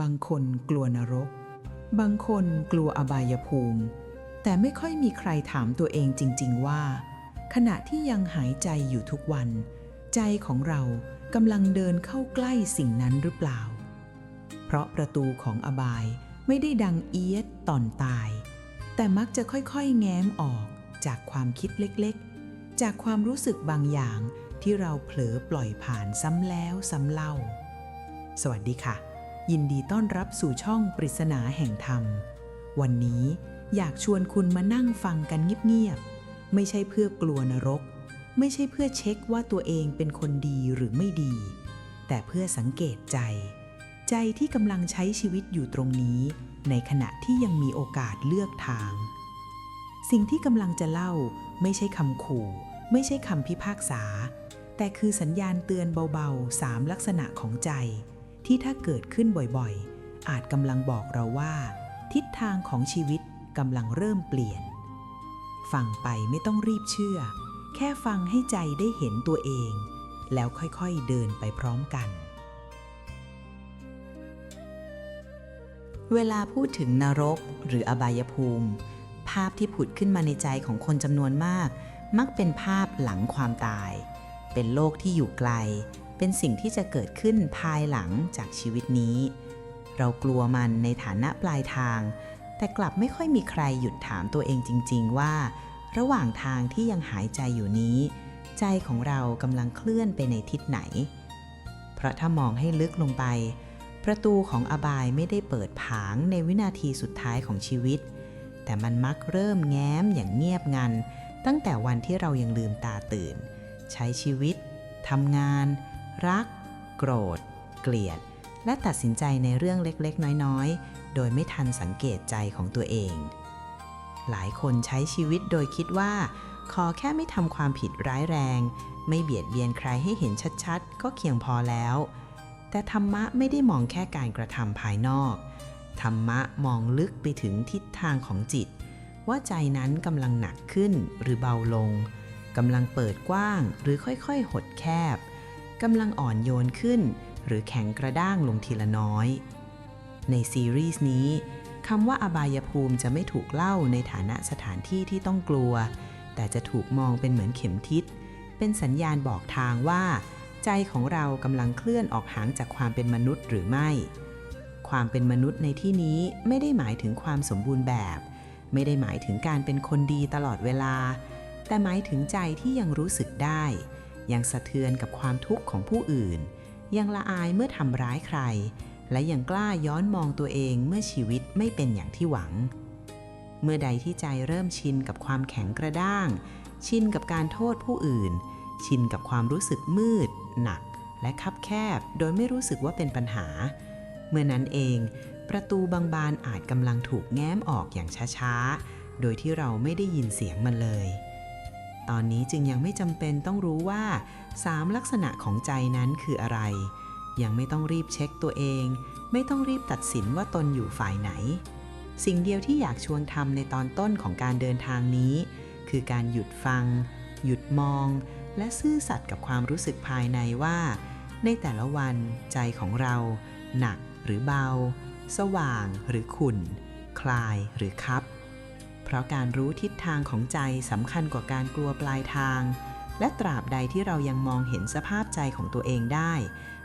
บางคนกลัวนรก บางคนกลัวอบายภูมิ แต่ไม่ค่อยมีใครถามตัวเองจริง ๆ ว่า ขณะที่ยังหายใจอยู่ทุกวัน ใจของเรากำลังเดินเข้าใกล้สิ่งนั้นหรือเปล่า เพราะประตูของอบายไม่ได้ดังเอียดตอนตาย แต่มักจะค่อยๆ แง้มออกจากความคิดเล็กๆ จากความรู้สึกบางอย่างที่เราเผลอปล่อยผ่านซ้ำแล้วซ้ำเล่า สวัสดีค่ะ ยินดีต้อนรับสู่ช่องปริศนาแห่งธรรม วันนี้อยากชวนคุณมานั่งฟังกันเงียบๆ ไม่ใช่เพื่อกลัวนรก ไม่ใช่เพื่อเช็คว่าตัวเองเป็นคนดีหรือไม่ดี แต่เพื่อสังเกตใจ ใจที่กำลังใช้ชีวิตอยู่ตรงนี้ ในขณะที่ยังมีโอกาสเลือกทาง สิ่งที่กำลังจะเล่าไม่ใช่คำขู่ ไม่ใช่คำพิพากษา แต่คือสัญญาณเตือนเบาๆสามลักษณะของใจ ที่ถ้าเกิดขึ้นบ่อยๆ อาจกำลังบอกเราว่า ทิศทางของชีวิตกำลังเริ่มเปลี่ยน ฟังไปไม่ต้องรีบเชื่อ แค่ฟังให้ใจได้เห็นตัวเอง แล้วค่อยๆเดินไปพร้อมกัน เวลาพูดถึงนรกหรืออบายภูมิ ภาพที่ผุดขึ้นมาในใจของคนจำนวนมาก มักเป็นภาพหลังความตาย เป็นโลกที่อยู่ไกล เป็นสิ่งที่จะเกิดขึ้นภายหลังจากชีวิตนี้ เรากลัวมันในฐานะปลายทาง แต่กลับไม่ค่อยมีใครหยุดถามตัวเองจริง ๆ ว่า ระหว่างทางที่ยังหายใจอยู่นี้ ใจของเรากำลังเคลื่อนไปในทิศไหน เพราะถ้ามองให้ลึกลงไป ประตูของอบายไม่ได้เปิดผางในวินาทีสุดท้ายของชีวิต แต่มันมักเริ่มแง้มอย่างเงียบงัน ตั้งแต่วันที่เรายังลืมตาตื่น ใช้ชีวิตทำงาน รัก โกรธ เกลียด และตัดสินใจในเรื่องเล็กๆ น้อยๆ โดยไม่ทันสังเกตใจของตัวเอง หลายคนใช้ชีวิตโดยคิดว่า ขอแค่ไม่ทำความผิดร้ายแรง ไม่เบียดเบียนใครให้เห็นชัดๆ ก็เพียงพอแล้ว แต่ธรรมะไม่ได้มองแค่การกระทำภายนอก ธรรมะมองลึกไปถึงทิศทางของจิต ว่าใจนั้นกำลังหนักขึ้นหรือเบาลงกำลังเปิดกว้างหรือค่อยๆ หดแคบ กำลังอ่อนโยนขึ้น หรือแข็งกระด้างลงทีละน้อย ในซีรีส์นี้คำว่าอบายภูมิจะไม่ถูกเล่าในฐานะสถานที่ที่ต้องกลัว แต่จะถูกมองเป็นเหมือนเข็มทิศ เป็นสัญญาณบอกทางว่า ใจของเรากำลังเคลื่อนออกห่างจากความเป็นมนุษย์หรือไม่ ความเป็นมนุษย์ในที่นี้ไม่ได้หมายถึงความสมบูรณ์แบบ ไม่ได้หมายถึงการเป็นคนดีตลอดเวลา แต่หมายถึงใจที่ยังรู้สึกได้ ยังสะเทือนกับความทุกข์ของผู้อื่น ยังละอายเมื่อทำร้ายใคร และยังกล้าย้อนมองตัวเองเมื่อชีวิตไม่เป็นอย่างที่หวัง เมื่อใดที่ใจเริ่มชินกับความแข็งกระด้าง ชินกับการโทษผู้อื่น ชินกับความรู้สึกมืด หนัก และคับแคบ โดยไม่รู้สึกว่าเป็นปัญหา เมื่อนั้นเองประตูบางบานอาจกำลังถูกแง้มออกอย่างช้าๆ โดยที่เราไม่ได้ยินเสียงมันเลย ตอนนี้จึงยังไม่จำเป็นต้องรู้ว่าสามลักษณะของใจนั้นคืออะไร ยังไม่ต้องรีบเช็คตัวเอง ไม่ต้องรีบตัดสินว่าตนอยู่ฝ่ายไหน สิ่งเดียวที่อยากชวนทำในตอนต้นของการเดินทางนี้ คือการหยุดฟัง หยุดมอง และซื่อสัตย์กับความรู้สึกภายในว่า ในแต่ละวันใจของเรา หนักหรือเบา สว่างหรือขุ่น คลายหรือคับ เพราะการรู้ทิศทางของใจสำคัญกว่าการกลัวปลายทาง และตราบใดที่เรายังมองเห็นสภาพใจของตัวเองได้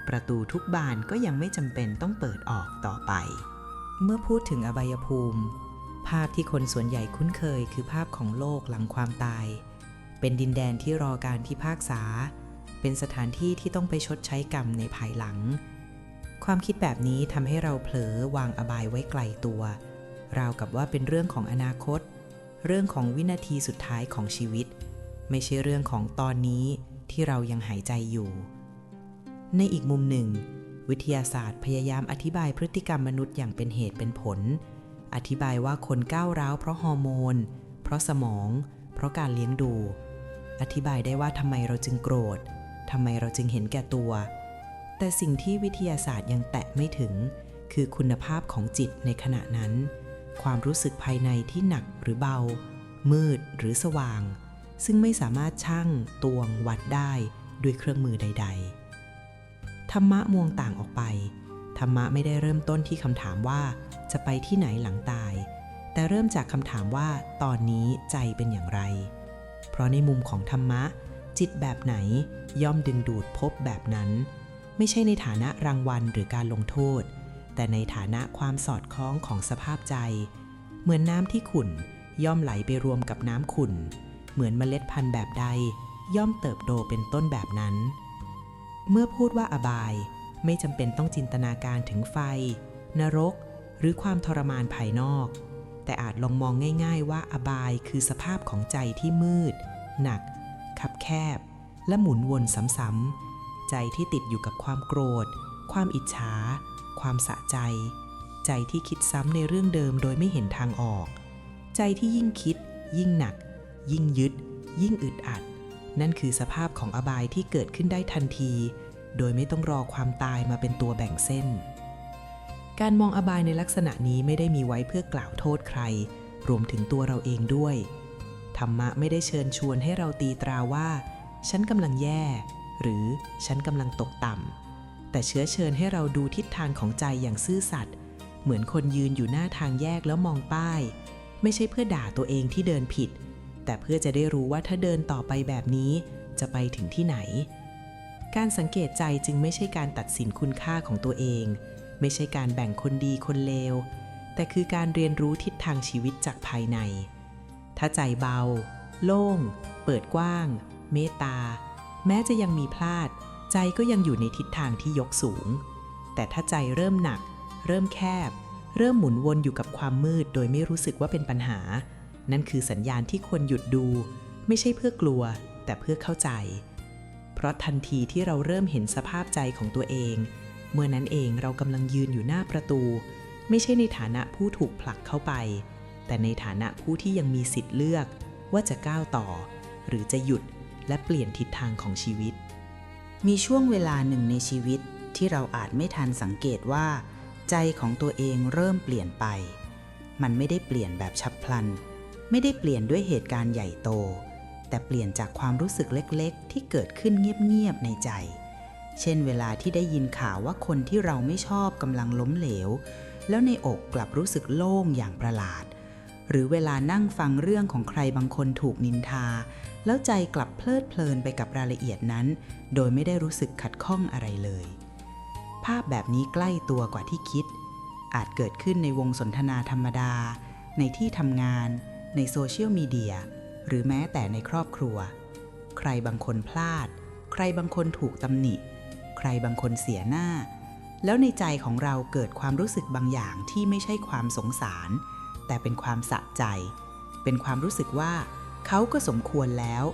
ประตูทุกบานก็ยังไม่จำเป็นต้องเปิดออกต่อไป เมื่อพูดถึงอบายภูมิ ภาพที่คนส่วนใหญ่คุ้นเคยคือภาพของโลกหลังความตาย เป็นดินแดนที่รอการพิพากษา เป็นสถานที่ที่ต้องไปชดใช้กรรมในภายหลัง ความคิดแบบนี้ทำให้เราเผลอวางอบายไว้ไกลตัวราวกับว่าเป็นเรื่องของอนาคต เรื่องของวินาทีสุดท้ายของชีวิต ไม่ใช่เรื่องของตอนนี้ที่เรายังหายใจอยู่ ในอีกมุมหนึ่ง วิทยาศาสตร์พยายามอธิบายพฤติกรรมมนุษย์อย่างเป็นเหตุเป็นผล อธิบายว่าคนก้าวร้าวเพราะฮอร์โมน เพราะสมอง เพราะการเลี้ยงดู อธิบายได้ว่าทำไมเราจึงโกรธทำไมเราจึงเห็นแก่ตัว แต่สิ่งที่วิทยาศาสตร์ยังแตะไม่ถึง คือคุณภาพของจิตในขณะนั้น ความรู้สึกภายในที่หนักหรือเบา มืดหรือสว่าง ซึ่งไม่สามารถชั่งตวงวัดได้ด้วยเครื่องมือใด ๆ ธรรมะมวงต่างออกไป ธรรมะไม่ได้เริ่มต้นที่คำถามว่าจะไปที่ไหนหลังตาย แต่เริ่มจากคำถามว่าตอนนี้ใจเป็นอย่างไร เพราะในมุมของธรรมะ จิตแบบไหนย่อมดึงดูดพบแบบนั้น ไม่ใช่ในฐานะรางวัลหรือการลงโทษ แต่ในฐานะความสอดคล้องของสภาพใจ เหมือนน้ำที่ขุ่นย่อมไหลไปรวมกับน้ำขุ่น เหมือนเมล็ดพันธุ์แบบใด ย่อมเติบโตเป็นต้นแบบนั้น เมื่อพูดว่าอบาย ไม่จำเป็นต้องจินตนาการถึงไฟ นรก หรือความทรมานภายนอก แต่อาจลองมองง่าย ๆ ว่าอบายคือสภาพของใจที่มืด หนักคับแคบ และหมุนวนซ้ำๆใจที่ติดอยู่กับความโกรธ ความอิจฉา ความสะใจ ใจที่คิดซ้ำในเรื่องเดิมโดยไม่เห็นทางออก ใจที่ยิ่งคิด ยิ่งหนัก ยิ่งยึด ยิ่งอึดอัด นั่นคือสภาพของอบายที่เกิดขึ้นได้ทันที โดยไม่ต้องรอความตายมาเป็นตัวแบ่งเส้น การมองอบายในลักษณะนี้ไม่ได้มีไว้เพื่อกล่าวโทษใคร รวมถึงตัวเราเองด้วย ธรรมะไม่ได้เชิญชวนให้เราตีตราว่า ฉันกำลังแย่ หรือฉันกำลังตกต่ำ แต่เชื้อเชิญให้เราดูทิศทางของใจอย่างซื่อสัตย์เหมือนคนยืนอยู่หน้าทางแยกแล้วมองป้าย ไม่ใช่เพื่อด่าตัวเองที่เดินผิด แต่เพื่อจะได้รู้ว่าถ้าเดินต่อไปแบบนี้ จะไปถึงที่ไหน การสังเกตใจจึงไม่ใช่การตัดสินคุณค่าของตัวเอง ไม่ใช่การแบ่งคนดีคนเลว แต่คือการเรียนรู้ทิศทางชีวิตจากภายใน ถ้าใจเบา โล่ง เปิดกว้าง เมตตา แม้จะยังมีพลาด ใจก็ยังอยู่ในทิศทางที่ยกสูง แต่ถ้าใจเริ่มหนัก เริ่มแคบ เริ่มหมุนวนอยู่กับความมืด โดยไม่รู้สึกว่าเป็นปัญหา นั่นคือสัญญาณที่ควรหยุดดู ไม่ใช่เพื่อกลัว แต่เพื่อเข้าใจ เพราะทันทีที่เราเริ่มเห็นสภาพใจของตัวเอง เมื่อนั้นเองเรากำลังยืนอยู่หน้าประตู ไม่ใช่ในฐานะผู้ถูกผลักเข้าไป แต่ในฐานะผู้ที่ยังมีสิทธิ์เลือก ว่าจะก้าวต่อ หรือจะหยุดและเปลี่ยนทิศทางของชีวิต มีช่วงเวลาหนึ่งในชีวิตที่เราอาจไม่ทันสังเกตว่า ใจของตัวเองเริ่มเปลี่ยนไป มันไม่ได้เปลี่ยนแบบฉับพลัน ไม่ได้เปลี่ยนด้วยเหตุการณ์ใหญ่โต แต่เปลี่ยนจากความรู้สึกเล็กๆ ที่เกิดขึ้นเงียบๆในใจ เช่นเวลาที่ได้ยินข่าวว่าคนที่เราไม่ชอบกำลังล้มเหลว แล้วในอกกลับรู้สึกโล่งอย่างประหลาด หรือเวลานั่งฟังเรื่องของใครบางคนถูกนินทา แล้วใจกลับเพลิดเพลินไปกับรายละเอียดนั้น โดยไม่ได้รู้สึกขัดข้องอะไรเลย ภาพแบบนี้ใกล้ตัวกว่าที่คิด อาจเกิดขึ้นในวงสนทนาธรรมดา ในที่ทำงาน ในโซเชียลมีเดีย หรือแม้แต่ในครอบครัว ใครบางคนพลาด ใครบางคนถูกตำหนิ ใครบางคนเสียหน้า แล้วในใจของเราเกิดความรู้สึกบางอย่างที่ไม่ใช่ความสงสาร แต่เป็นความสะใจ เป็นความรู้สึกว่า เขาก็สมควรแล้ว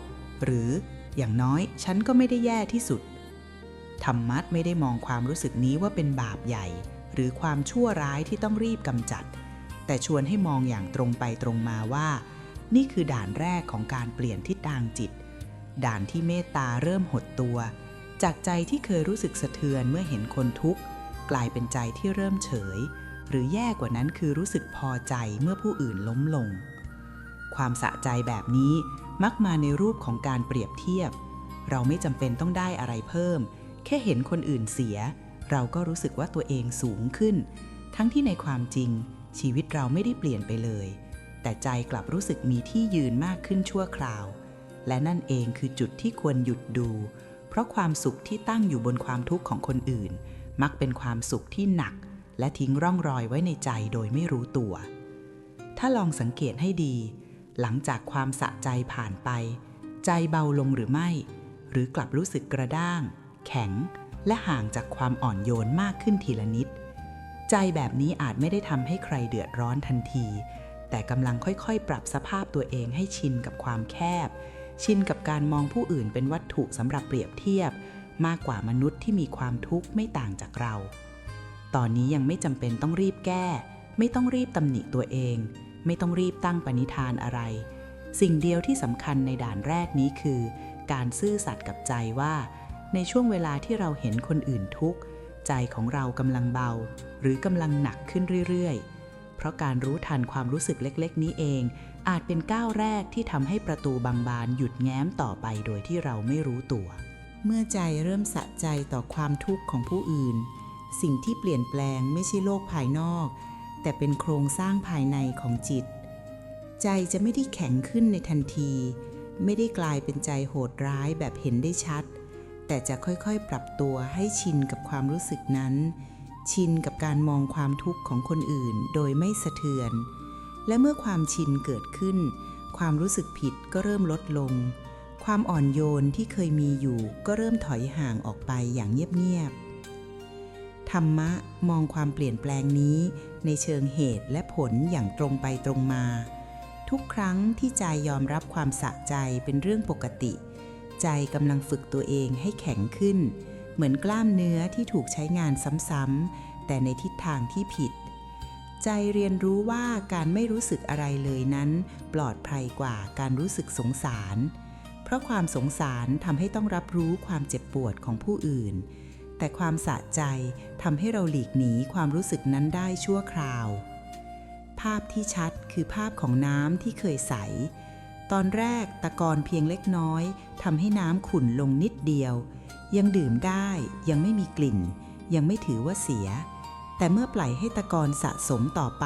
หรืออย่างน้อยฉันก็ไม่ได้แย่ที่สุด ธรรมัดไม่ได้มองความรู้สึกนี้ว่าเป็นบาปใหญ่ หรือความชั่วร้ายที่ต้องรีบกำจัด แต่ชวนให้มองอย่างตรงไปตรงมาว่า นี่คือด่านแรกของการเปลี่ยนทิศทางจิต ด่านที่เมตตาเริ่มหดตัว จากใจที่เคยรู้สึกสะเทือนเมื่อเห็นคนทุกข์กลายเป็นใจที่เริ่มเฉย หรือแย่กว่านั้นคือรู้สึกพอใจเมื่อผู้อื่นล้มลง ความสะใจแบบนี้มักมาในรูปของการเปรียบเทียบ เราไม่จำเป็นต้องได้อะไรเพิ่ม แค่เห็นคนอื่นเสีย เราก็รู้สึกว่าตัวเองสูงขึ้น ทั้งที่ในความจริง ชีวิตเราไม่ได้เปลี่ยนไปเลย แต่ใจกลับรู้สึกมีที่ยืนมากขึ้นชั่วคราว และนั่นเองคือจุดที่ควรหยุดดู เพราะความสุขที่ตั้งอยู่บนความทุกข์ของคนอื่น มักเป็นความสุขที่หนัก และทิ้งร่องรอยไว้ในใจโดยไม่รู้ตัว ถ้าลองสังเกตให้ดี หลังจากความสะใจผ่านไป ใจเบาลงหรือไม่ หรือกลับรู้สึกกระด้าง แข็ง และห่างจากความอ่อนโยนมากขึ้นทีละนิด ใจแบบนี้อาจไม่ได้ทำให้ใครเดือดร้อนทันที แต่กำลังค่อยๆ ปรับสภาพตัวเองให้ชินกับความแคบ ชินกับการมองผู้อื่นเป็นวัตถุสำหรับเปรียบเทียบ มากกว่ามนุษย์ที่มีความทุกข์ไม่ต่างจากเรา ตอนนี้ยังไม่จำเป็นต้องรีบแก้ ไม่ต้องรีบตำหนิตัวเอง ไม่ต้องรีบตั้งปณิธานอะไร สิ่งเดียวที่สำคัญในด่านแรกนี้คือ การซื่อสัตย์กับใจว่า ในช่วงเวลาที่เราเห็นคนอื่นทุกข์ ใจของเรากำลังเบา หรือกำลังหนักขึ้นเรื่อยๆ เพราะการรู้ทันความรู้สึกเล็กๆ นี้เอง อาจเป็นก้าวแรกที่ทำให้ประตูบางบานหยุดแง้มต่อไปโดยที่เราไม่รู้ตัว เมื่อใจเริ่มสะใจต่อความทุกข์ของผู้อื่น สิ่งที่เปลี่ยนแปลงไม่ใช่โลกภายนอก แต่เป็นโครงสร้างภายในของจิต ใจจะไม่ได้แข็งขึ้นในทันที ไม่ได้กลายเป็นใจโหดร้ายแบบเห็นได้ชัด แต่จะค่อยๆ ปรับตัวให้ชินกับความรู้สึกนั้น ชินกับการมองความทุกข์ของคนอื่นโดยไม่สะเทือน และเมื่อความชินเกิดขึ้น ความรู้สึกผิดก็เริ่มลดลง ความอ่อนโยนที่เคยมีอยู่ก็เริ่มถอยห่างออกไปอย่างเงียบๆ ธรรมะมองความเปลี่ยนแปลงนี้ ในเชิงเหตุและผลอย่างตรงไปตรงมา ทุกครั้งที่ใจยอมรับความสะใจเป็นเรื่องปกติ ใจกำลังฝึกตัวเองให้แข็งขึ้น เหมือนกล้ามเนื้อที่ถูกใช้งานซ้ำๆแต่ในทิศทางที่ผิด ใจเรียนรู้ว่าการไม่รู้สึกอะไรเลยนั้น ปลอดภัยกว่าการรู้สึกสงสาร เพราะความสงสารทำให้ต้องรับรู้ความเจ็บปวดของผู้อื่น แต่ความสะใจทำให้เราหลีกหนีความรู้สึกนั้นได้ชั่วคราว ภาพที่ชัดคือภาพของน้ำที่เคยใส ตอนแรกตะกอนเพียงเล็กน้อยทำให้น้ำขุ่นลงนิดเดียว ยังดื่มได้ยังไม่มีกลิ่น ยังไม่ถือว่าเสีย แต่เมื่อปล่อยให้ตะกอนสะสมต่อไป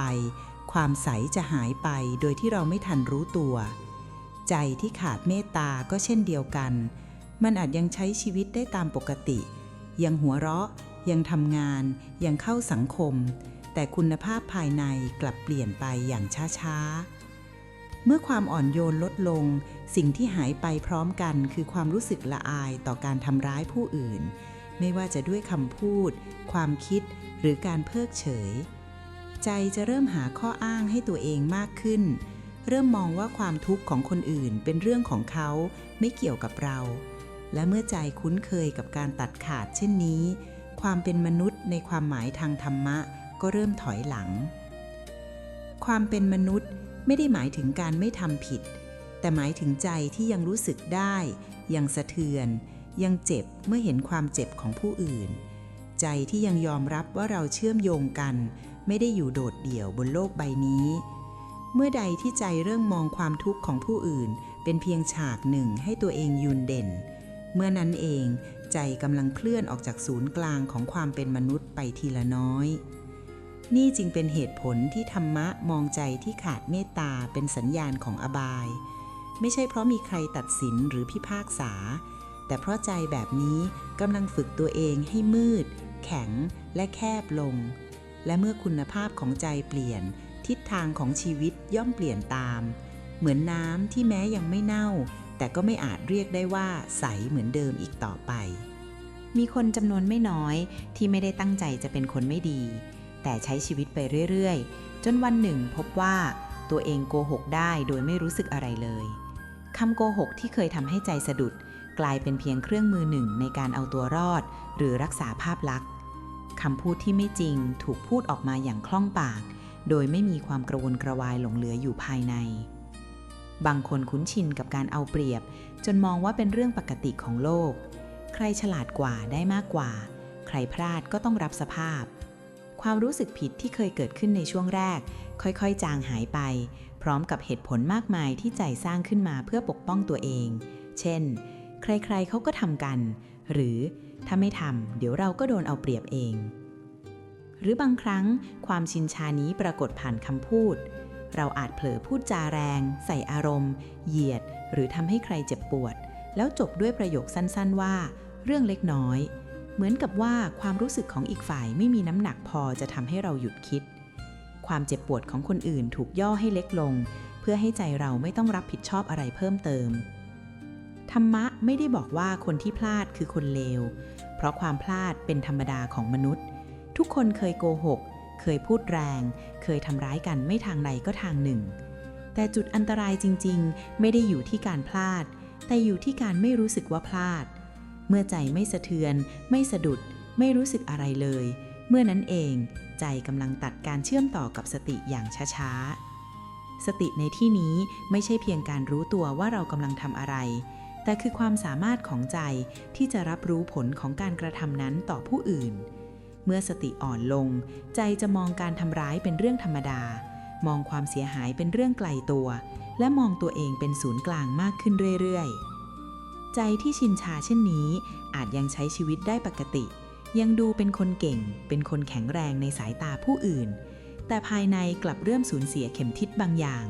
ความใสจะหายไปโดยที่เราไม่ทันรู้ตัว ใจที่ขาดเมตตาก็เช่นเดียวกัน มันอาจยังใช้ชีวิตได้ตามปกติ ยังหัวเราะ ยังทำงาน ยังเข้าสังคม แต่คุณภาพภายในกลับเปลี่ยนไปอย่างช้าๆ เมื่อความอ่อนโยนลดลง สิ่งที่หายไปพร้อมกันคือความรู้สึกละอายต่อการทำร้ายผู้อื่น ไม่ว่าจะด้วยคำพูด ความคิด หรือการเพิกเฉย ใจจะเริ่มหาข้ออ้างให้ตัวเองมากขึ้น เริ่มมองว่าความทุกข์ของคนอื่นเป็นเรื่องของเขาไม่เกี่ยวกับเรา และเมื่อใจคุ้นเคยกับการตัดขาดเช่นนี้ ความเป็นมนุษย์ในความหมายทางธรรมะก็เริ่มถอยหลัง ความเป็นมนุษย์ไม่ได้หมายถึงการไม่ทำผิด แต่หมายถึงใจที่ยังรู้สึกได้ ยังสะเทือน ยังเจ็บเมื่อเห็นความเจ็บของผู้อื่น ใจที่ยังยอมรับว่าเราเชื่อมโยงกัน ไม่ได้อยู่โดดเดี่ยวบนโลกใบนี้ เมื่อใดที่ใจเริ่มมองความทุกข์ของผู้อื่น เป็นเพียงฉากหนึ่งให้ตัวเองยืนเด่น เมื่อนั้นเองใจกำลังเคลื่อนออกจากศูนย์กลางของความเป็นมนุษย์ไปทีละน้อย นี่จึงเป็นเหตุผลที่ธรรมะมองใจที่ขาดเมตตาเป็นสัญญาณของอบาย ไม่ใช่เพราะมีใครตัดสินหรือพิพากษา แต่เพราะใจแบบนี้กำลังฝึกตัวเองให้มืด แข็งและแคบลง และเมื่อคุณภาพของใจเปลี่ยน ทิศทางของชีวิตย่อมเปลี่ยนตาม เหมือนน้ำที่แม้ยังไม่เน่า แต่ก็ไม่อาจเรียกได้ว่าใสเหมือนเดิมอีกต่อไป มีคนจำนวนไม่น้อยที่ไม่ได้ตั้งใจจะเป็นคนไม่ดี แต่ใช้ชีวิตไปเรื่อยๆ จนวันหนึ่งพบว่าตัวเองโกหกได้โดยไม่รู้สึกอะไรเลยคำโกหกที่เคยทำให้ใจสะดุด กลายเป็นเพียงเครื่องมือหนึ่งในการเอาตัวรอด หรือรักษาภาพลักษณ์คำพูดที่ไม่จริงถูกพูดออกมาอย่างคล่องปาก โดยไม่มีความกระวนกระวายหลงเหลืออยู่ภายใน บางคนคุ้นชินกับการเอาเปรียบ จนมองว่าเป็นเรื่องปกติของโลก ใครฉลาดกว่าได้มากกว่า ใครพลาดก็ต้องรับสภาพ ความรู้สึกผิดที่เคยเกิดขึ้นในช่วงแรก ค่อยๆ จางหายไป พร้อมกับเหตุผลมากมายที่ใจสร้างขึ้นมาเพื่อปกป้องตัวเอง เช่น ใครๆเขาก็ทำกัน หรือถ้าไม่ทำเดี๋ยวเราก็โดนเอาเปรียบเอง หรือบางครั้งความชินชานี้ปรากฏผ่านคำพูด เราอาจเผลอพูดจาแรง ใส่อารมณ์ เหยียด หรือทำให้ใครเจ็บปวด แล้วจบด้วยประโยคสั้นๆว่า เรื่องเล็กน้อย เหมือนกับว่าความรู้สึกของอีกฝ่ายไม่มีน้ำหนักพอจะทำให้เราหยุดคิด ความเจ็บปวดของคนอื่นถูกย่อให้เล็กลง เพื่อให้ใจเราไม่ต้องรับผิดชอบอะไรเพิ่มเติม ธรรมะไม่ได้บอกว่าคนที่พลาดคือคนเลว เพราะความพลาดเป็นธรรมดาของมนุษย์ ทุกคนเคยโกหก เคยพูดแรง เคยทำร้ายกันไม่ทางใดก็ทางหนึ่ง แต่จุดอันตรายจริงๆ ไม่ได้อยู่ที่การพลาด แต่อยู่ที่การไม่รู้สึกว่าพลาด เมื่อใจไม่สะเทือน ไม่สะดุด ไม่รู้สึกอะไรเลย เมื่อนั้นเอง ใจกำลังตัดการเชื่อมต่อกับสติอย่างช้าๆ สติในที่นี้ไม่ใช่เพียงการรู้ตัวว่าเรากำลังทำอะไร แต่คือความสามารถของใจที่จะรับรู้ผลของการกระทำนั้นต่อผู้อื่น เมื่อสติอ่อนลง ใจจะมองการทำร้ายเป็นเรื่องธรรมดา มองความเสียหายเป็นเรื่องไกลตัว และมองตัวเองเป็นศูนย์กลางมากขึ้นเรื่อยๆ ใจที่ชินชาเช่นนี้ อาจยังใช้ชีวิตได้ปกติ ยังดูเป็นคนเก่ง เป็นคนแข็งแรงในสายตาผู้อื่น แต่ภายในกลับเริ่มสูญเสียเข็มทิศบางอย่าง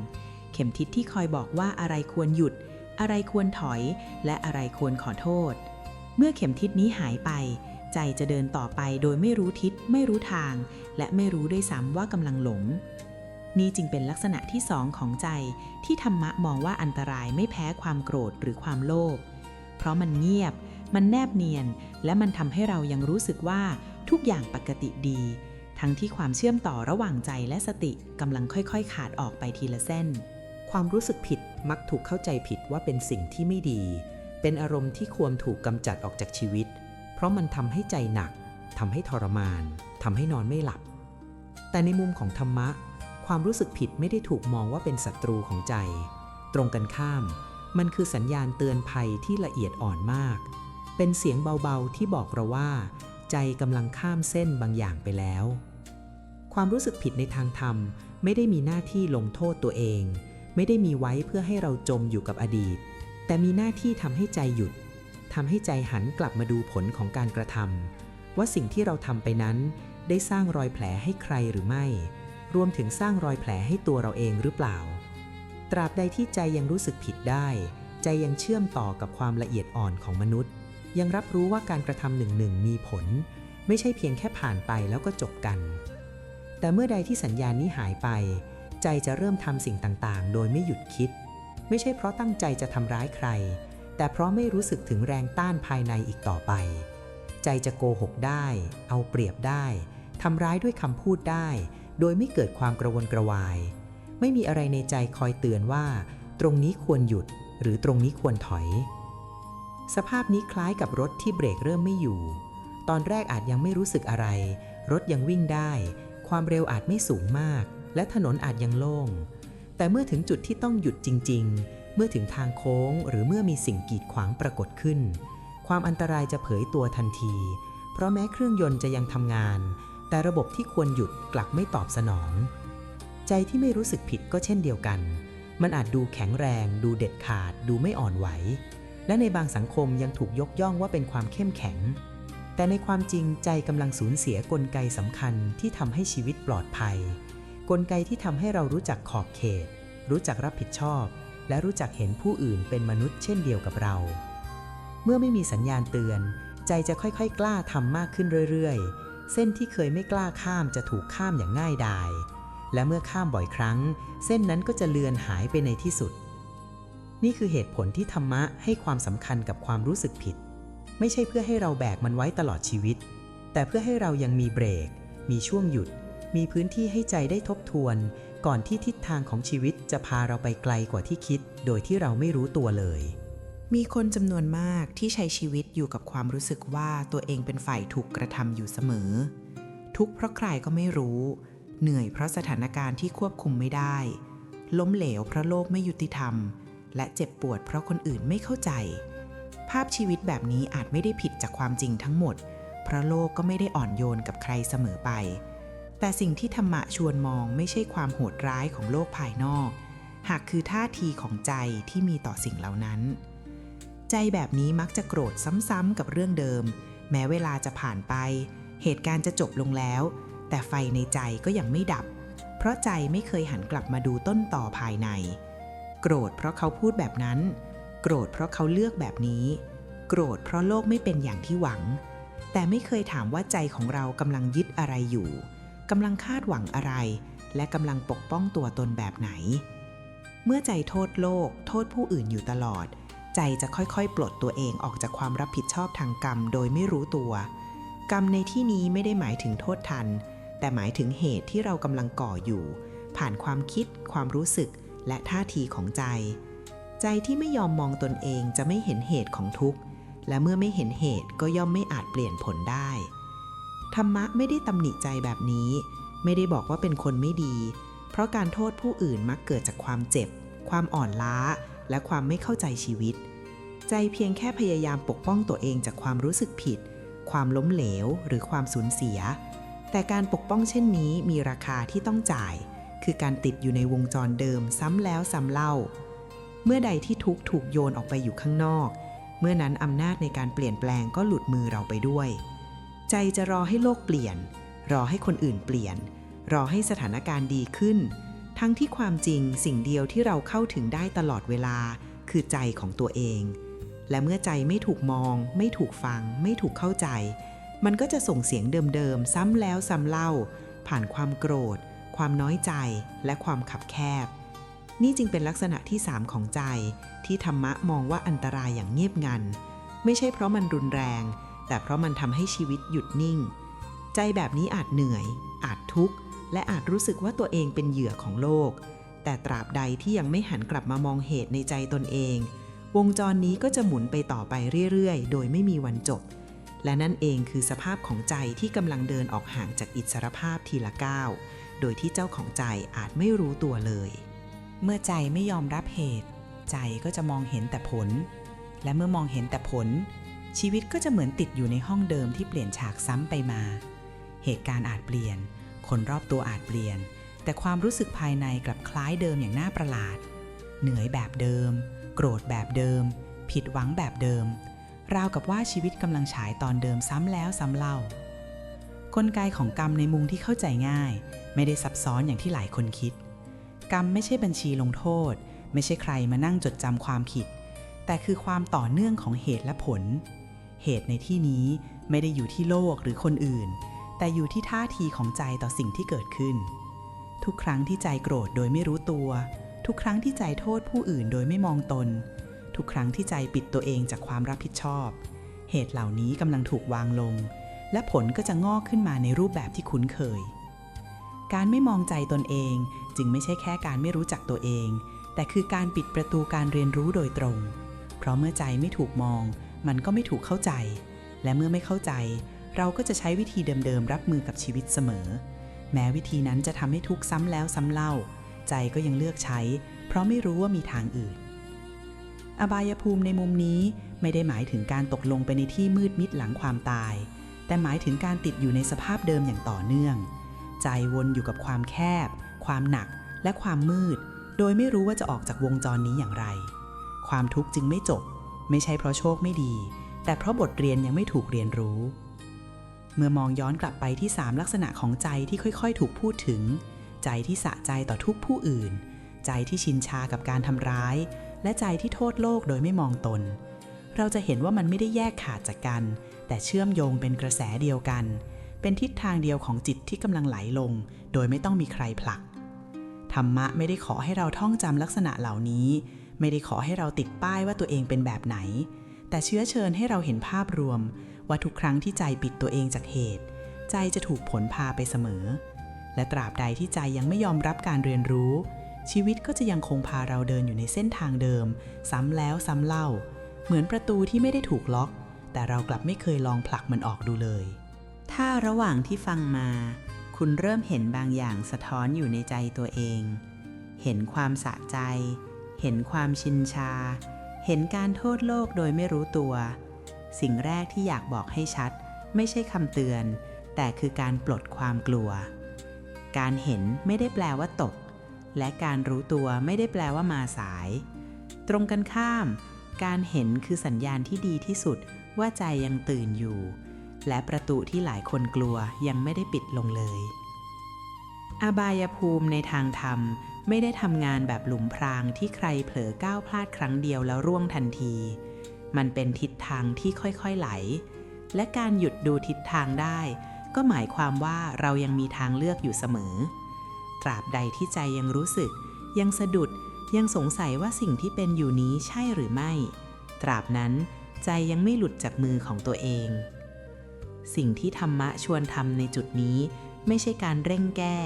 เข็มทิศที่คอยบอกว่าอะไรควรหยุด อะไรควรถอย และอะไรควรขอโทษ เมื่อเข็มทิศนี้หายไป ใจจะเดินต่อไปโดยไม่รู้ทิศ ไม่รู้ทาง และไม่รู้ด้วยซ้ำว่ากำลังหลง นี่จึงเป็นลักษณะที่สองของใจที่ธรรมะมองว่าอันตรายไม่แพ้ความโกรธหรือความโลภเพราะมันเงียบ มันแนบเนียน และมันทำให้เรายังรู้สึกว่าทุกอย่างปกติดี ทั้งที่ความเชื่อมต่อระหว่างใจและสติกำลังค่อยๆ ขาดออกไปทีละเส้น ความรู้สึกผิดมักถูกเข้าใจผิดว่าเป็นสิ่งที่ไม่ดี เป็นอารมณ์ที่ควรถูกกำจัดออกจากชีวิตเพราะมันทำให้ใจหนักทำให้ทรมานทำให้นอนไม่หลับ แต่ในมุมของธรรมะ ความรู้สึกผิดไม่ได้ถูกมองว่าเป็นศัตรูของใจ ตรงกันข้าม มันคือสัญญาณเตือนภัยที่ละเอียดอ่อนมาก เป็นเสียงเบาๆที่บอกเราว่า ใจกำลังข้ามเส้นบางอย่างไปแล้ว ความรู้สึกผิดในทางธรรม ไม่ได้มีหน้าที่ลงโทษตัวเอง ไม่ได้มีไว้เพื่อให้เราจมอยู่กับอดีต แต่มีหน้าที่ทำให้ใจหยุด ทำให้ใจหันกลับมาดูผลของการกระทำว่าสิ่งที่เราทำไปนั้น ได้สร้างรอยแผลให้ใครหรือไม่ รวมถึงสร้างรอยแผลให้ตัวเราเองหรือเปล่า ตราบใดที่ใจยังรู้สึกผิดได้ ใจยังเชื่อมต่อกับความละเอียดอ่อนของมนุษย์ ยังรับรู้ว่าการกระทำหนึ่งหนึ่งมีผล ไม่ใช่เพียงแค่ผ่านไปแล้วก็จบกัน แต่เมื่อใดที่สัญญาณนี้หายไป ใจจะเริ่มทำสิ่งต่างๆ โดยไม่หยุดคิด ไม่ใช่เพราะตั้งใจจะทำร้ายใคร แต่เพราะไม่รู้สึกถึงแรงต้านภายในอีกต่อไป ใจจะโกหกได้ เอาเปรียบได้ทำร้ายด้วยคำพูดได้ โดยไม่เกิดความกระวนกระวาย ไม่มีอะไรในใจคอยเตือนว่า ตรงนี้ควรหยุด หรือตรงนี้ควรถอย สภาพนี้คล้ายกับรถที่เบรกเริ่มไม่อยู่ ตอนแรกอาจยังไม่รู้สึกอะไร รถยังวิ่งได้ ความเร็วอาจไม่สูงมาก และถนนอาจยังโล่ง แต่เมื่อถึงจุดที่ต้องหยุดจริง ๆ เมื่อถึงทางโค้งหรือเมื่อมีสิ่งกีดขวางปรากฏขึ้น ความอันตรายจะเผยตัวทันที เพราะแม้เครื่องยนต์จะยังทำงาน แต่ระบบที่ควรหยุดกลับไม่ตอบสนอง ใจที่ไม่รู้สึกผิดก็เช่นเดียวกัน มันอาจดูแข็งแรง ดูเด็ดขาด ดูไม่อ่อนไหว และในบางสังคมยังถูกยกย่องว่าเป็นความเข้มแข็ง แต่ในความจริงใจกำลังสูญเสียกลไกสำคัญที่ทำให้ชีวิตปลอดภัย กลไกที่ทำให้เรารู้จักขอบเขต รู้จักรับผิดชอบ และรู้จักเห็นผู้อื่นเป็นมนุษย์เช่นเดียวกับเรา เมื่อไม่มีสัญญาณเตือน ใจจะค่อยๆ กล้าทำมากขึ้นเรื่อยๆ เส้นที่เคยไม่กล้าข้ามจะถูกข้ามอย่างง่ายดาย และเมื่อข้ามบ่อยครั้ง เส้นนั้นก็จะเลือนหายไปในที่สุด นี่คือเหตุผลที่ธรรมะให้ความสำคัญกับความรู้สึกผิด ไม่ใช่เพื่อให้เราแบกมันไว้ตลอดชีวิต แต่เพื่อให้เรายังมีเบรก มีช่วงหยุด มีพื้นที่ให้ใจได้ทบทวน ก่อนที่ทิศทางของชีวิตจะพาเราไปไกลกว่าที่คิด โดยที่เราไม่รู้ตัวเลย มีคนจำนวนมากที่ใช้ชีวิตอยู่กับความรู้สึกว่าตัวเองเป็นฝ่ายถูกกระทำอยู่เสมอ ทุกเพราะใครก็ไม่รู้ เหนื่อยเพราะสถานการณ์ที่ควบคุมไม่ได้ ล้มเหลวเพราะโลกไม่ยุติธรรม และเจ็บปวดเพราะคนอื่นไม่เข้าใจ ภาพชีวิตแบบนี้อาจไม่ได้ผิดจากความจริงทั้งหมด เพราะโลกก็ไม่ได้อ่อนโยนกับใครเสมอไป แต่สิ่งที่ธรรมะชวนมองไม่ใช่ความโหดร้ายของโลกภายนอก หากคือท่าทีของใจที่มีต่อสิ่งเหล่านั้น ใจแบบนี้มักจะโกรธซ้ำๆกับเรื่องเดิม แม้เวลาจะผ่านไป เหตุการณ์จะจบลงแล้ว แต่ไฟในใจก็ยังไม่ดับ เพราะใจไม่เคยหันกลับมาดูต้นต่อภายใน โกรธเพราะเขาพูดแบบนั้น โกรธเพราะเขาเลือกแบบนี้ โกรธเพราะโลกไม่เป็นอย่างที่หวัง แต่ไม่เคยถามว่าใจของเรากำลังยึดอะไรอยู่ กำลังคาดหวังอะไร และกำลังปกป้องตัวตนแบบไหน เมื่อใจโทษโลก โทษผู้อื่นอยู่ตลอด ใจจะค่อยๆ ปลดตัวเองออกจากความรับผิดชอบทางกรรมโดยไม่รู้ตัว กรรมในที่นี้ไม่ได้หมายถึงโทษทัน แต่หมายถึงเหตุที่เรากำลังก่ออยู่ ผ่านความคิด ความรู้สึก และท่าทีของใจ ใจที่ไม่ยอมมองตนเองจะไม่เห็นเหตุของทุกข์ และเมื่อไม่เห็นเหตุก็ย่อมไม่อาจเปลี่ยนผลได้ ธรรมะไม่ได้ตำหนิใจแบบนี้ ไม่ได้บอกว่าเป็นคนไม่ดี เพราะการโทษผู้อื่นมักเกิดจากความเจ็บ ความอ่อนล้า และความไม่เข้าใจชีวิต ใจเพียงแค่พยายามปกป้องตัวเองจากความรู้สึกผิด ความล้มเหลว หรือความสูญเสีย แต่การปกป้องเช่นนี้มีราคาที่ต้องจ่าย คือการติดอยู่ในวงจรเดิมซ้ำแล้วซ้ำเล่า เมื่อใดที่ทุกถูกโยนออกไปอยู่ข้างนอก เมื่อนั้นอำนาจในการเปลี่ยนแปลงก็หลุดมือเราไปด้วย ใจจะรอให้โลกเปลี่ยน รอให้คนอื่นเปลี่ยน รอให้สถานการณ์ดีขึ้น ทั้งที่ความจริงสิ่งเดียวที่เราเข้าถึงได้ตลอดเวลา คือใจของตัวเอง และเมื่อใจไม่ถูกมอง ไม่ถูกฟัง ไม่ถูกเข้าใจ มันก็จะส่งเสียงเดิมๆซ้ำแล้วซ้ำเล่า ผ่านความโกรธ ความน้อยใจและความขับแคบ นี่จึงเป็นลักษณะที่3ของใจ ที่ธรรมะมองว่าอันตรายอย่างเงียบงัน ไม่ใช่เพราะมันรุนแรง แต่เพราะมันทำให้ชีวิตหยุดนิ่ง ใจแบบนี้อาจเหนื่อย อาจทุกข์ และอาจรู้สึกว่าตัวเองเป็นเหยื่อของโลก แต่ตราบใดที่ยังไม่หันกลับมามองเหตุในใจตนเอง วงจรนี้ก็จะหมุนไปต่อไปเรื่อยๆ โดยไม่มีวันจบ และนั่นเองคือสภาพของใจที่กำลังเดินออกห่างจากอิสรภาพทีละก้าวโดยที่เจ้าของใจอาจไม่รู้ตัวเลย เมื่อใจไม่ยอมรับเหตุ ใจก็จะมองเห็นแต่ผล และเมื่อมองเห็นแต่ผล ชีวิตก็จะเหมือนติดอยู่ในห้องเดิมที่เปลี่ยนฉากซ้ำไปมา เหตุการณ์อาจเปลี่ยน คนรอบตัวอาจเปลี่ยน แต่ความรู้สึกภายในกลับคล้ายเดิมอย่างน่าประหลาด เหนื่อยแบบเดิม โกรธแบบเดิม ผิดหวังแบบเดิม ราวกับว่าชีวิตกำลังฉายตอนเดิมซ้ำแล้วซ้ำเล่ากลไกของกรรมในมุมที่เข้าใจง่าย ไม่ได้ซับซ้อนอย่างที่หลายคนคิด กรรมไม่ใช่บัญชีลงโทษ ไม่ใช่ใครมานั่งจดจำความผิด แต่คือความต่อเนื่องของเหตุและผล เหตุในที่นี้ไม่ได้อยู่ที่โลกหรือคนอื่น แต่อยู่ที่ท่าทีของใจต่อสิ่งที่เกิดขึ้น ทุกครั้งที่ใจโกรธโดยไม่รู้ตัว ทุกครั้งที่ใจโทษผู้อื่นโดยไม่มองตน ทุกครั้งที่ใจปิดตัวเองจากความรับผิดชอบ เหตุเหล่านี้กำลังถูกวางลง และผลก็จะงอกขึ้นมาในรูปแบบที่คุ้นเคย การไม่มองใจตนเองจึงไม่ใช่แค่การไม่รู้จักตัวเอง แต่คือการปิดประตูการเรียนรู้โดยตรง เพราะเมื่อใจไม่ถูกมอง มันก็ไม่ถูกเข้าใจ และเมื่อไม่เข้าใจ เราก็จะใช้วิธีเดิมๆรับมือกับชีวิตเสมอ แม้วิธีนั้นจะทำให้ทุกข์ซ้ำแล้วซ้ำเล่า ใจก็ยังเลือกใช้ เพราะไม่รู้ว่ามีทางอื่น อบายภูมิในมุมนี้ไม่ได้หมายถึงการตกลงไปในที่มืดมิดหลังความตาย แต่หมายถึงการติดอยู่ในสภาพเดิมอย่างต่อเนื่อง ใจวนอยู่กับความแคบ ความหนัก และความมืด โดยไม่รู้ว่าจะออกจากวงจรนี้อย่างไร ความทุกข์จึงไม่จบ ไม่ใช่เพราะโชคไม่ดี แต่เพราะบทเรียนยังไม่ถูกเรียนรู้ เมื่อมองย้อนกลับไปที่ 3 ลักษณะของใจที่ค่อยๆ ถูกพูดถึง ใจที่สะใจต่อทุกผู้อื่น ใจที่ชินชากับการทำร้าย และใจที่โทษโลกโดยไม่มองตน เราจะเห็นว่ามันไม่ได้แยกขาดจากกัน แต่เชื่อมโยงเป็นกระแสเดียวกัน เป็นทิศทางเดียวของจิตที่กำลังไหลลง โดยไม่ต้องมีใครผลักธรรมะไม่ได้ขอให้เราท่องจำลักษณะเหล่านี้ ไม่ได้ขอให้เราติดป้ายว่าตัวเองเป็นแบบไหน แต่เชื้อเชิญให้เราเห็นภาพรวม ว่าทุกครั้งที่ใจปิดตัวเองจากเหตุ ใจจะถูกผลพาไปเสมอ และตราบใดที่ใจยังไม่ยอมรับการเรียนรู้ ชีวิตก็จะยังคงพาเราเดินอยู่ในเส้นทางเดิม ซ้ำแล้วซ้ำเล่า เหมือนประตูที่ไม่ได้ถูกล็อก แต่เรากลับไม่เคยลองผลักมันออกดูเลย ถ้าระหว่างที่ฟังมา คุณเริ่มเห็นบางอย่างสะท้อนอยู่ในใจตัวเอง เห็นความสะใจ เห็นความชินชา เห็นการโทษโลกโดยไม่รู้ตัว สิ่งแรกที่อยากบอกให้ชัด ไม่ใช่คำเตือน แต่คือการปลดความกลัว การเห็นไม่ได้แปลว่าตก และการรู้ตัวไม่ได้แปลว่ามาสาย ตรงกันข้าม การเห็นคือสัญญาณที่ดีที่สุดว่าใจยังตื่นอยู่ และประตูที่หลายคนกลัวยังไม่ได้ปิดลงเลย อบายภูมิในทางธรรม ไม่ได้ทำงานแบบหลุมพรางที่ใครเผลอก้าวพลาดครั้งเดียวแล้วร่วงทันที มันเป็นทิศทางที่ค่อยๆไหล และการหยุดดูทิศทางได้ ก็หมายความว่าเรายังมีทางเลือกอยู่เสมอ ตราบใดที่ใจยังรู้สึก ยังสะดุดยังสงสัยว่าสิ่งที่เป็นอยู่นี้ใช่หรือไม่ ตราบนั้นใจยังไม่หลุดจากมือของตัวเอง สิ่งที่ธรรมะชวนทำในจุดนี้ ไม่ใช่การเร่งแก้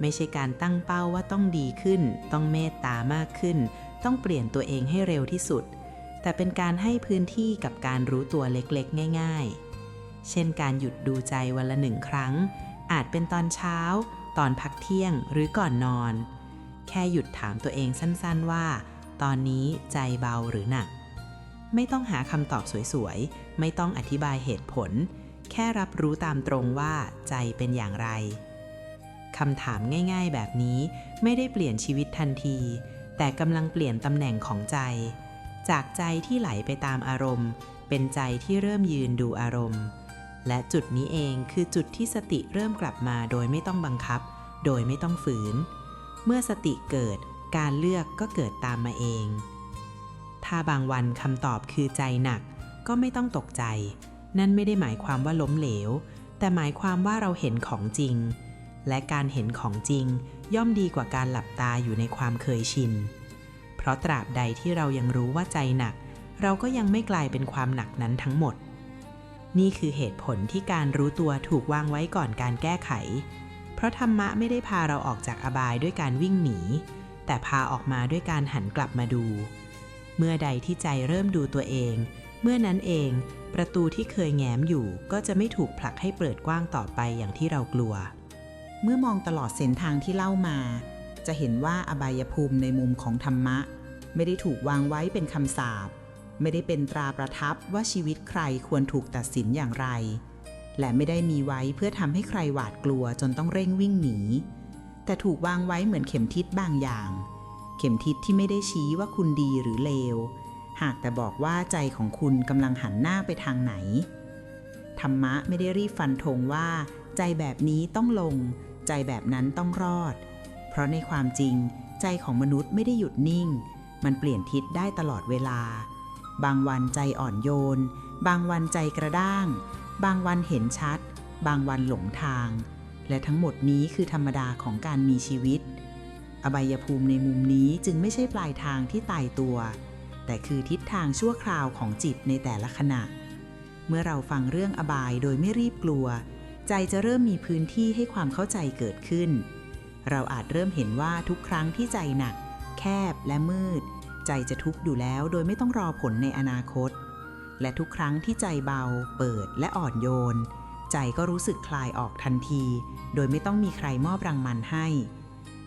ไม่ใช่การตั้งเป้าว่าต้องดีขึ้น ต้องเมตตามากขึ้น ต้องเปลี่ยนตัวเองให้เร็วที่สุด แต่เป็นการให้พื้นที่กับการรู้ตัวเล็กๆ ง่าย ๆ เช่นการหยุดดูใจวันละหนึ่งครั้ง อาจเป็นตอนเช้า ตอนพักเที่ยงหรือก่อนนอน แค่หยุดถามตัวเองสั้นๆว่า ตอนนี้ใจเบาหรือหนัก ไม่ต้องหาคำตอบสวยๆ ไม่ต้องอธิบายเหตุผล แค่รับรู้ตามตรงว่าใจเป็นอย่างไร คำถามง่ายๆ แบบนี้ไม่ได้เปลี่ยนชีวิตทันที แต่กำลังเปลี่ยนตำแหน่งของใจ จากใจที่ไหลไปตามอารมณ์ เป็นใจที่เริ่มยืนดูอารมณ์ และจุดนี้เองคือจุดที่สติเริ่มกลับมาโดยไม่ต้องบังคับ โดยไม่ต้องฝืน เมื่อสติเกิดการเลือกก็เกิดตามมาเอง ถ้าบางวันคำตอบคือใจหนักก็ไม่ต้องตกใจ นั่นไม่ได้หมายความว่าล้มเหลว แต่หมายความว่าเราเห็นของจริง และการเห็นของจริง ย่อมดีกว่าการหลับตาอยู่ในความเคยชิน เพราะตราบใดที่เรายังรู้ว่าใจหนัก เราก็ยังไม่กลายเป็นความหนักนั้นทั้งหมด นี่คือเหตุผลที่การรู้ตัวถูกวางไว้ก่อนการแก้ไข เพราะธรรมะไม่ได้พาเราออกจากอบายด้วยการวิ่งหนี แต่พาออกมาด้วยการหันกลับมาดู เมื่อใดที่ใจเริ่มดูตัวเอง เมื่อนั้นเองประตูที่เคยแง้มอยู่ก็จะไม่ถูกผลักให้เปิดกว้างต่อไปอย่างที่เรากลัว เมื่อมองตลอดเส้นทางที่เล่ามา จะเห็นว่าอบายภูมิในมุมของธรรมะ ไม่ได้ถูกวางไว้เป็นคำสาปไม่ได้เป็นตราประทับว่าชีวิตใครควรถูกตัดสินอย่างไร และไม่ได้มีไว้เพื่อทำให้ใครหวาดกลัวจนต้องเร่งวิ่งหนี แต่ถูกวางไว้เหมือนเข็มทิศบางอย่าง เข็มทิศที่ไม่ได้ชี้ว่าคุณดีหรือเลว หากแต่บอกว่าใจของคุณกำลังหันหน้าไปทางไหน ธรรมะไม่ได้รีบฟันธงว่า ใจแบบนี้ต้องลง ใจแบบนั้นต้องรอด เพราะในความจริง ใจของมนุษย์ไม่ได้หยุดนิ่ง มันเปลี่ยนทิศได้ตลอดเวลา บางวันใจอ่อนโยน บางวันใจกระด้าง บางวันเห็นชัด บางวันหลงทาง และทั้งหมดนี้คือธรรมดาของการมีชีวิต อบายภูมิในมุมนี้จึงไม่ใช่ปลายทางที่ตายตัว แต่คือทิศทางชั่วคราวของจิตในแต่ละขณะ เมื่อเราฟังเรื่องอบายโดยไม่รีบกลัว ใจจะเริ่มมีพื้นที่ให้ความเข้าใจเกิดขึ้น เราอาจเริ่มเห็นว่าทุกครั้งที่ใจหนัก แคบและมืด ใจจะทุกข์อยู่แล้วโดยไม่ต้องรอผลในอนาคต และทุกครั้งที่ใจเบา เปิดและอ่อนโยน ใจก็รู้สึกคลายออกทันที โดยไม่ต้องมีใครมอบรางวัลให้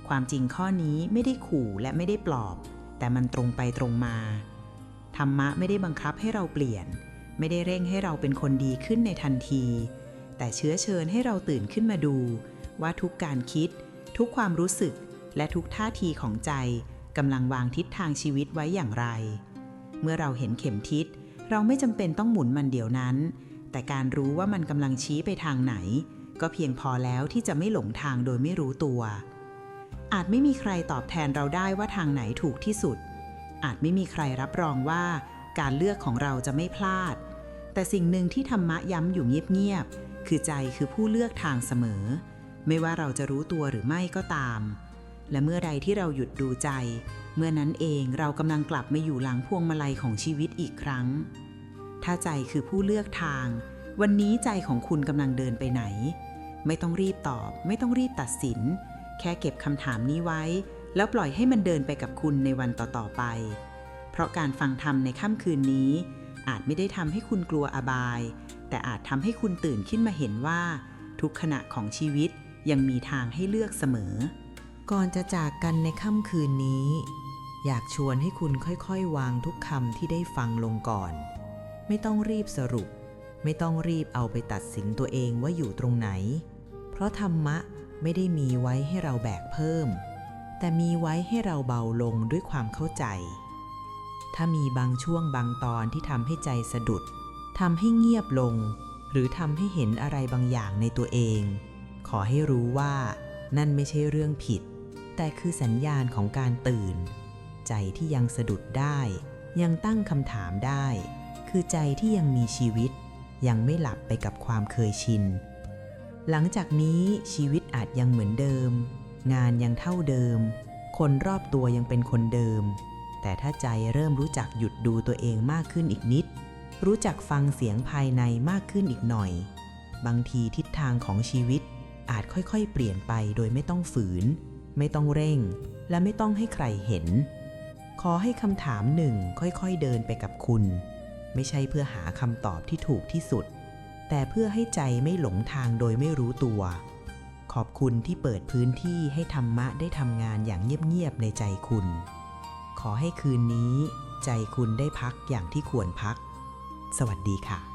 ความจริงข้อนี้ไม่ได้ขู่และไม่ได้ปลอบ แต่มันตรงไปตรงมาธรรมะไม่ได้บังคับให้เราเปลี่ยน ไม่ได้เร่งให้เราเป็นคนดีขึ้นในทันที แต่เชื้อเชิญให้เราตื่นขึ้นมาดู ว่าทุกการคิด ทุกความรู้สึกและทุกท่าทีของใจกำลังวางทิศทางชีวิตไว้อย่างไร เมื่อเราเห็นเข็มทิศ เราไม่จำเป็นต้องหมุนมันเดี๋ยวนั้น แต่การรู้ว่ามันกำลังชี้ไปทางไหน ก็เพียงพอแล้วที่จะไม่หลงทางโดยไม่รู้ตัว อาจไม่มีใครตอบแทนเราได้ว่าทางไหนถูกที่สุด อาจไม่มีใครรับรองว่าการเลือกของเราจะไม่พลาด แต่สิ่งหนึ่งที่ธรรมะย้ำอยู่เงียบๆ คือใจคือผู้เลือกทางเสมอ ไม่ว่าเราจะรู้ตัวหรือไม่ก็ตาม และเมื่อใดที่เราหยุดดูใจ เมื่อนั้นเองเรากำลังกลับมาอยู่หลังพวงมาลัยของชีวิตอีกครั้ง ถ้าใจคือผู้เลือกทาง วันนี้ใจของคุณกำลังเดินไปไหน ไม่ต้องรีบตอบ ไม่ต้องรีบตัดสิน แค่เก็บคำถามนี้ไว้ แล้วปล่อยให้มันเดินไปกับคุณในวันต่อๆไป เพราะการฟังธรรมในค่ำคืนนี้ อาจไม่ได้ทำให้คุณกลัวอบาย แต่อาจทำให้คุณตื่นขึ้นมาเห็นว่า ทุกขณะของชีวิตยังมีทางให้เลือกเสมอ ก่อนจะจากกันในค่ำคืนนี้ อยากชวนให้คุณค่อยๆ วางทุกคำที่ได้ฟังลงก่อน ไม่ต้องรีบสรุป ไม่ต้องรีบเอาไปตัดสินตัวเองว่าอยู่ตรงไหน เพราะธรรมะไม่ได้มีไว้ให้เราแบกเพิ่ม แต่มีไว้ให้เราเบาลงด้วยความเข้าใจ ถ้ามีบางช่วงบางตอนที่ทำให้ใจสะดุด ทำให้เงียบลง หรือทำให้เห็นอะไรบางอย่างในตัวเอง ขอให้รู้ว่านั่นไม่ใช่เรื่องผิด แต่คือสัญญาณของการตื่น ใจที่ยังสะดุดได้ ยังตั้งคำถามได้ คือใจที่ยังมีชีวิต ยังไม่หลับไปกับความเคยชิน หลังจากนี้ชีวิตอาจยังเหมือนเดิม งานยังเท่าเดิม คนรอบตัวยังเป็นคนเดิม แต่ถ้าใจเริ่มรู้จักหยุดดูตัวเองมากขึ้นอีกนิด รู้จักฟังเสียงภายในมากขึ้นอีกหน่อย บางทีทิศทางของชีวิตอาจค่อยๆ เปลี่ยนไปโดยไม่ต้องฝืน ไม่ต้องเร่ง และไม่ต้องให้ใครเห็น ขอให้คำถามหนึ่งค่อยๆเดินไปกับคุณ ไม่ใช่เพื่อหาคำตอบที่ถูกที่สุด แต่เพื่อให้ใจไม่หลงทางโดยไม่รู้ตัว ขอบคุณที่เปิดพื้นที่ให้ธรรมะได้ทำงานอย่างเงียบๆในใจคุณ ขอให้คืนนี้ ใจคุณได้พักอย่างที่ควรพัก สวัสดีค่ะ